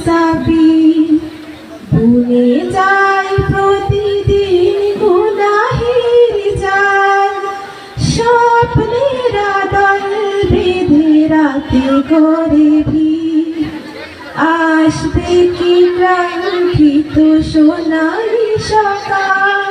মুসাফির ভুলে যাই প্রতিদিন গুনাহের জাল। স্বপ্নের দল বেঁধে রাতে করে আসবে কি কাঙ্ক্ষিত সোনালি সকাল?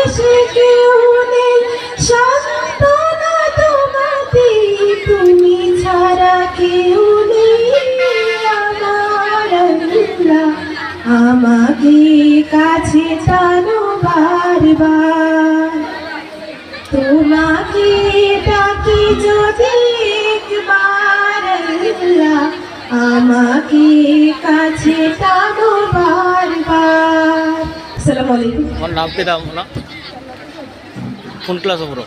বেলা কেউ নেই, সান্ত্বনা তুমি ছাড়া কেউ নেই। আমাকে কাছে টানো বারবার। তোমাকে ডাকি যদি একবার আমাকে কাছে টানো বারবার। আসসালামু আলাইকুম। আমার নাম কি দাম? না কোন ক্লাস পড়ো?